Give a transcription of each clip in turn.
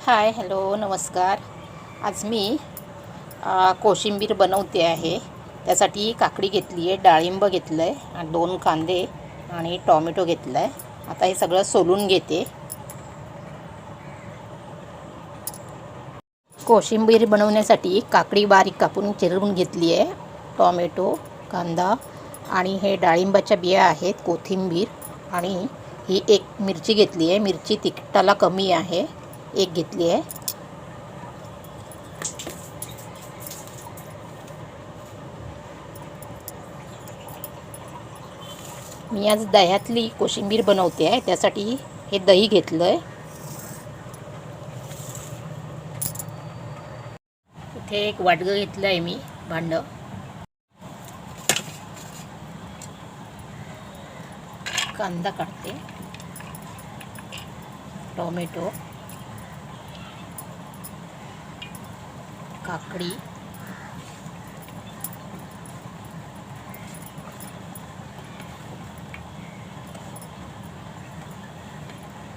Hi hello नमस्कार. आज मी कोशिंबीर बनवते आहे. त्यासाठी काकडी घेतली आहे डाळिंब घेतलं आहे आणि दोन कांदे आणि टॉमॅटो घेतलं आहे आता हे सगळं सोलून घेते. कोशिंबीर बनवण्यासाठी काकडी बारीक कापून चिरून घेतली आहे. टॉमॅटो कांदा आणि हे डाळिंबाच्या बिया आहेत कोथिंबीर आणि ही एक मिरची घेतली आहे. मिरची तिखटाला कमी आहे. एक घेतली आहे. मी आज दह्यातली कोशिंबीर बनवते आहे त्यासाठी हे दही घेतलं आहे इथे एक वाटगं घेतलं आहे मी भांडं. कांदा काढते. टोमॅटो. काकडी।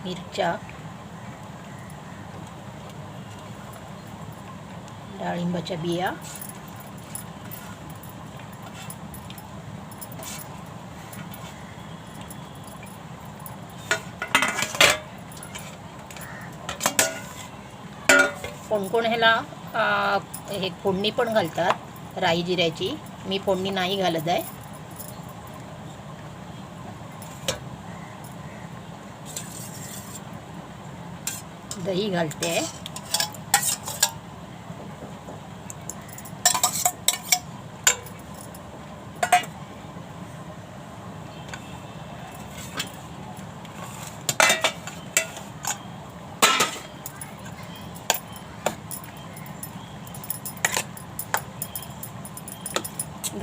मिरच्या डाळिंबाच्या बिया। कोण कोण ह्याला? हे फोडणी पण घालतात राई जिऱ्याची. मी फोडणी नाही घालत आहे. दही घालते. आहे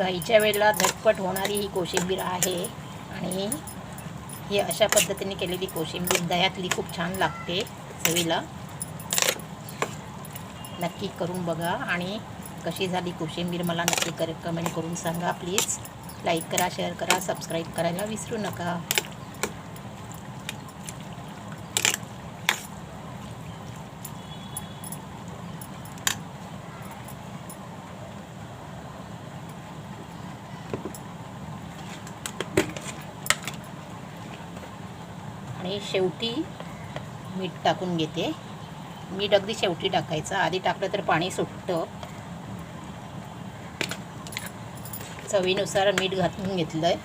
घाईच्या वेळेला झटपट होणारी ही कोशिंबीर आहे. आणि ही अशा पद्धतीने केलेली कोशिंबीर दह्यातली खूप छान लागते चवीला. नक्की करून बघा. आणि कशी झाली कोशिंबीर मला नक्की कर कमेंट करून सांगा प्लीज लाईक करा शेअर करा सबस्क्राईब करायला विसरू नका. आणि शेवटी मीठ टाकून घेते. मीठ अगदी शेवटी टाकायचं. आधी टाकलं तर पाणी सुटतं. चवीनुसार मीठ घालून घेतलं आहे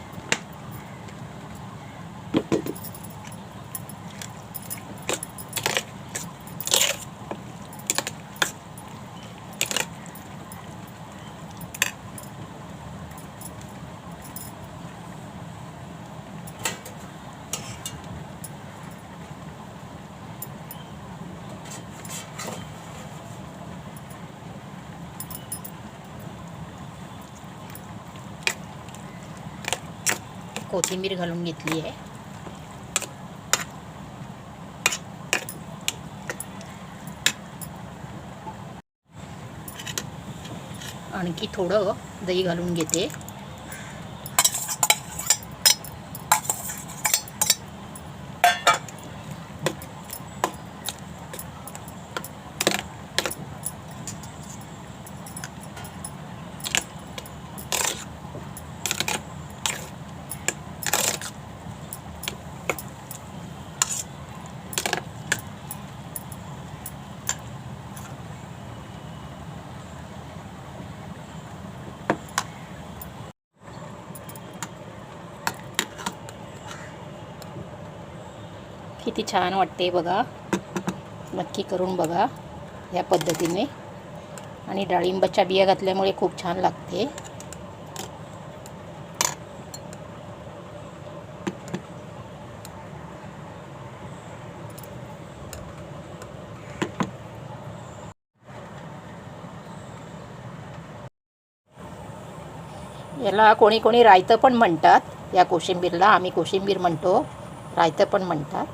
कोथिंबीर घालून घेतली आहे. आणखी थोडं दही घालून घेते. किती छान वाटते बघा. नक्की करून बघा या पद्धतीने. आणि डाळिंबाच्या बिया घातल्यामुळे खूप छान लागते. याला कोणी कोणी रायतं पण म्हणतात. या कोशिंबीरला आम्ही कोशिंबीर म्हणतो. रायतं पण म्हणतात.